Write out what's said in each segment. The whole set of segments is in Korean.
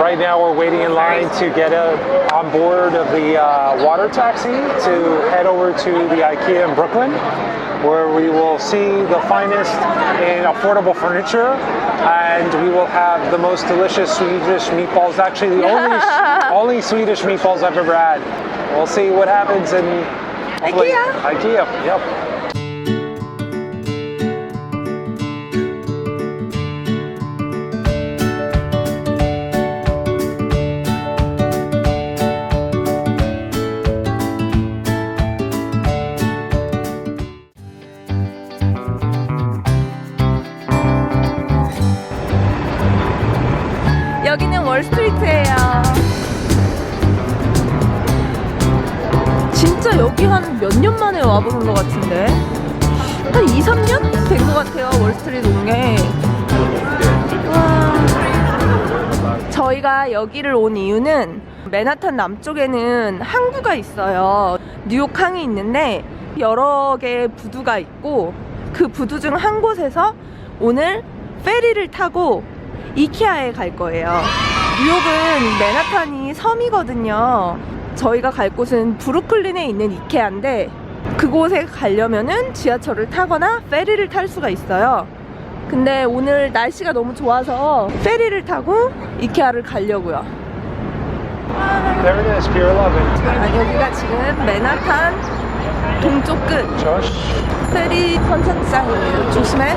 right now we're waiting in line to get uh, on board of the uh, water taxi to head over to the IKEA in Brooklyn, where we will see the finest in affordable furniture, and we will have the most delicious Swedish meatballs. Actually, the only only Swedish meatballs I've ever had. We'll see what happens in IKEA. IKEA. Yep. 와보는 것 같은데 한 2, 3년 된 것 같아요 월스트리트 온 게. 와. 저희가 여기를 온 이유는 맨하탄 남쪽에는 항구가 있어요. 뉴욕 항이 있는데 여러 개의 부두가 있고 그 부두 중 한 곳에서 오늘 페리를 타고 이케아에 갈 거예요. 뉴욕은 맨하탄이 섬이거든요. 저희가 갈 곳은 브루클린에 있는 이케아인데 그곳에 가려면은 지하철을 타거나 페리를 탈 수가 있어요. 근데 오늘 날씨가 너무 좋아서 페리를 타고 이케아를 가려고요. There it is, Pier 11. 아, 여기가 지금 맨하탄 동쪽 끝. 페리 선착장이에요. 조심해.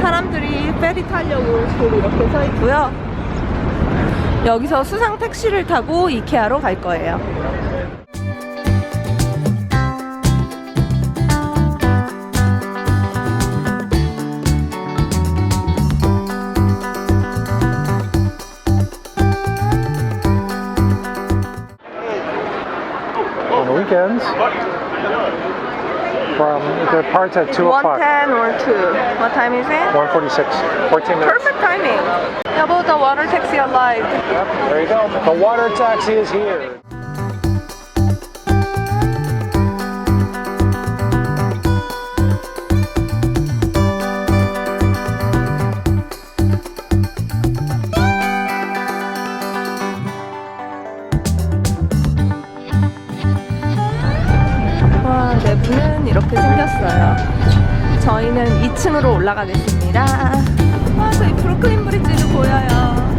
사람들이 페리 타려고 지금 이렇게 서 있고요. 여기서 수상 택시를 타고 이케아로 갈 거예요. From the departs at 2 o'clock. 110 or 2. What time is it? 146. 14 minutes. Perfect timing. How about the water taxi alive? Yep, there you go. The water taxi is here. 는 이렇게 생겼어요. 저희는 2층으로 올라가겠습니다. 와, 저희 브루클린 브릿지도 보여요.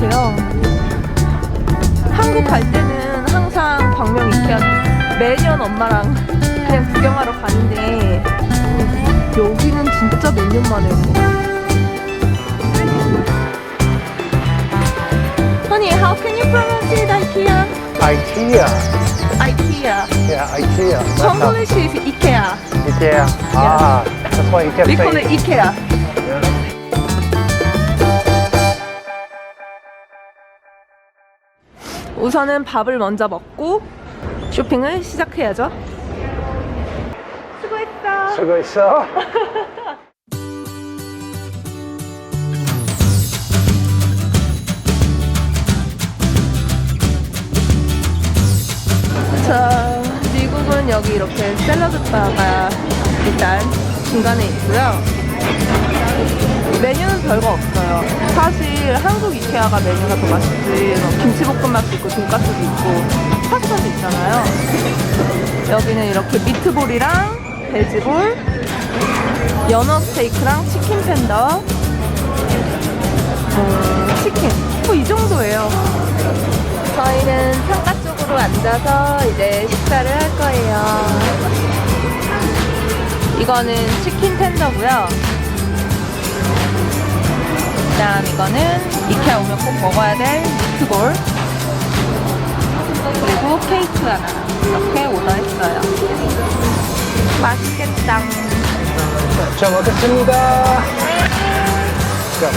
같아요. 한국 갈 때는 항상 광명 이케아 매년 엄마랑 그냥 구경하러 가는데 여기는 진짜 몇 년 만에 온것 같아요. Honey, how can you pronounce it IKEA? IKEA. IKEA. Yeah, IKEA. That's how- English is IKEA. IKEA. Ah, that's why kept We call it. IKEA. 우선은 밥을 먼저 먹고 쇼핑을 시작해야죠. 수고했어. 수고했어. 자, 미국은 여기 이렇게 샐러드 바가 일단 중간에 있고요. 메뉴는 별거 없어요. 사실 한국 이케아가 메뉴가 더 맛있지. 뭐 김치볶음밥도 있고 돈가스도 있고 파스타도 있잖아요. 여기는 이렇게 미트볼이랑 돼지볼, 연어 스테이크랑 치킨 팬더, 음, 치킨. 뭐 이 정도예요. 저희는 창가 쪽으로 앉아서 이제 식사를 할 거예요. 이거는 치킨 텐더고요. 그다음 이거는 이케아 오면 꼭 먹어야 될 미트볼. 그리고 케이크 하나 이렇게 오더했어요. 맛있겠다. 잘 먹겠습니다. 자,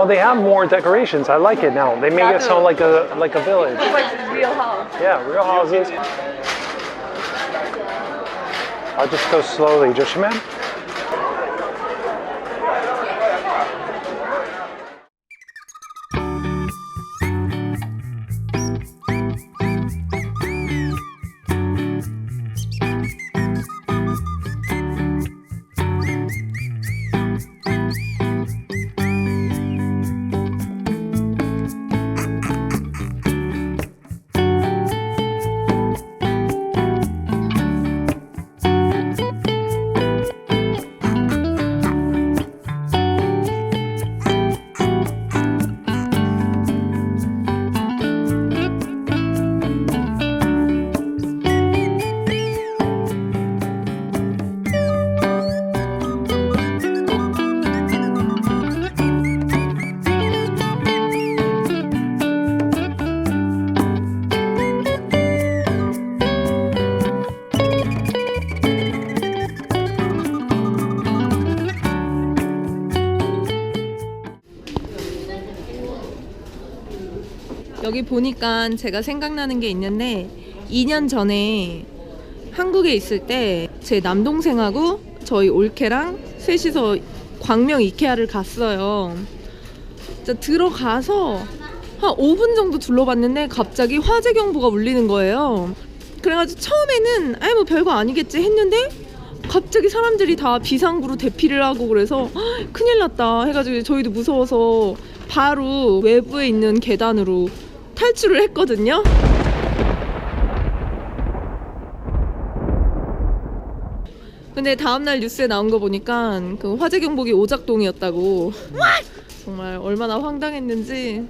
Well, they have more decorations. I like it now. They make it sound like a like a village. real house. Yeah, real houses. I'll just go slowly, 조심 여기 보니까 제가 생각나는 게 있는데 2년 전에 한국에 있을 때 제 남동생하고 저희 올케랑 셋이서 광명 이케아를 갔어요. 진짜 들어가서 한 5분 정도 둘러봤는데 갑자기 화재 경보가 울리는 거예요. 그래가지고 처음에는 아이 뭐 별거 아니겠지 했는데 갑자기 사람들이 다 비상구로 대피를 하고 그래서 "헉, 큰일 났다 해가지고 저희도 무서워서 바로 외부에 있는 계단으로 탈출을 했거든요. 근데 다음날 뉴스에 나온 거 보니까 그 화재 경보기 오작동이었다고. 정말 얼마나 황당했는지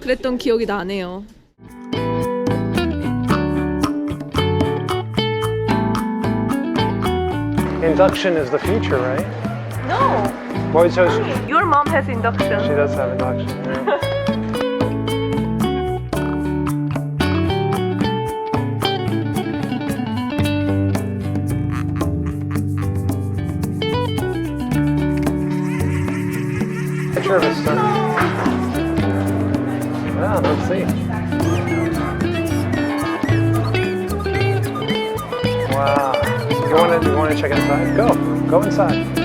그랬던 기억이 나네요. Induction is the future, right? No, Well, so she your mom has induction. does have induction. yeah. Of a. Yeah, let's see. Wow. You want to you want to check inside? Go. Go inside.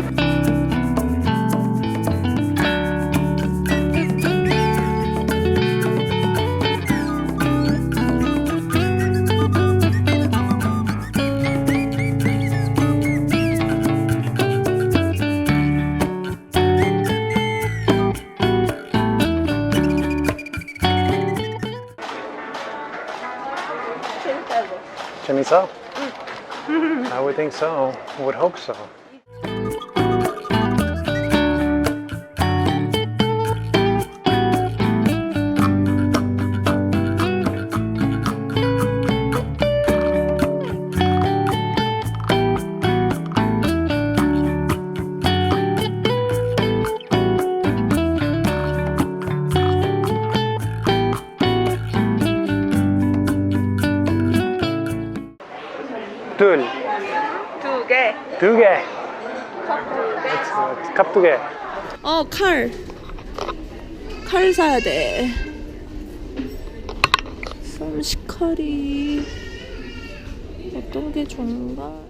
I would think so. Would hope so. 둘, 두 개. 두 개. 컵 두 개. 어, 칼. 칼 사야 돼. 솜씨 칼이 어떤 게 좋은가?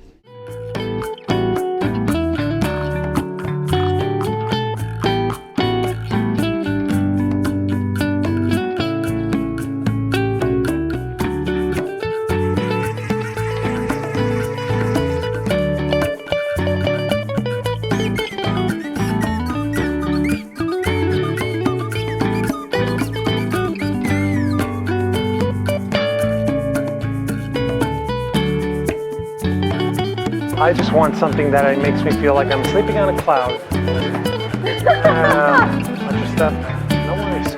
I just want something that makes me feel like I'm sleeping on a cloud. Watch your step. No worries.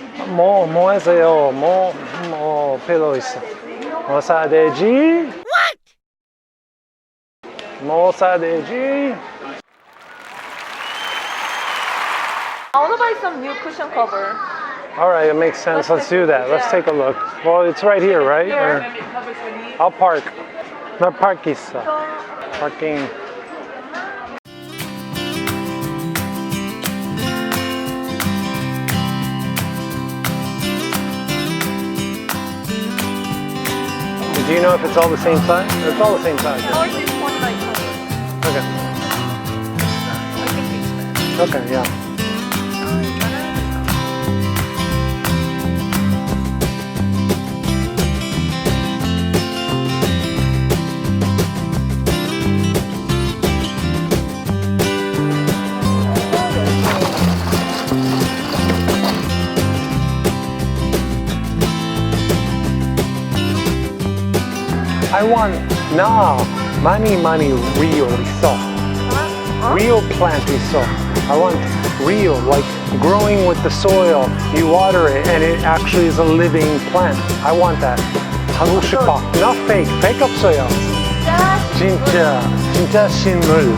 음. 뭐, 뭐 하세요? 뭐, 뭐, 필요 있어? 뭐 사야 되지? 뭐 사야 되지? I wanna buy some new cushion cover. All right, it makes sense. Let's do that. Let's take a look. Well, it's right here, right? Or- I'll park. 나 park 있어. Parking. Do you know if it's all the same size? It's all the same size. Ours is 2900. Okay. I think it's better. Okay, yeah. I want now money money real 있어. Real plant 있어. I want real, like growing with the soil. You water it and it actually is a living plant. I want that. 하고 싶어. Not fake. fake 없어요. 진짜, 진짜 식물.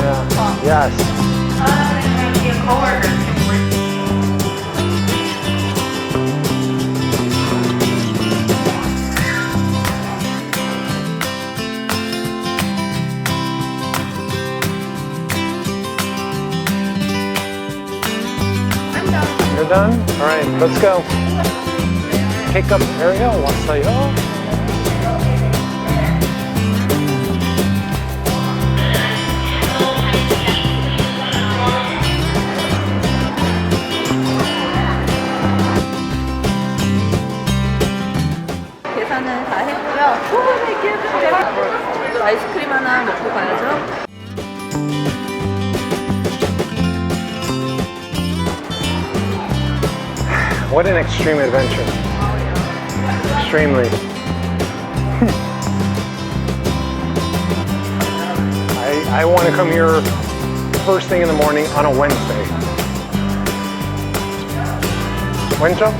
Yeah. Yes. You're done? All right, let's go. Pick up area 왔어요. 계산은 다 했고요. 아이스크림 하나 먹고 가야죠. What an extreme adventure. Extremely. I, I want to come here first thing in the morning on a Wednesday. Wednesday?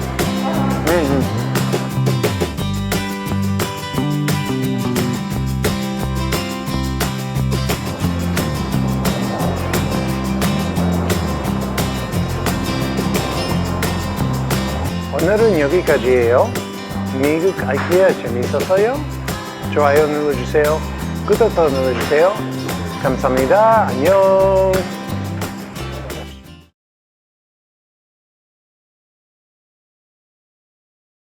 Mm-hmm. 오늘은 여기까지예요. 미국 아이키아 재밌었어요? 좋아요 눌러주세요. 구독도 눌러주세요. 감사합니다. 안녕.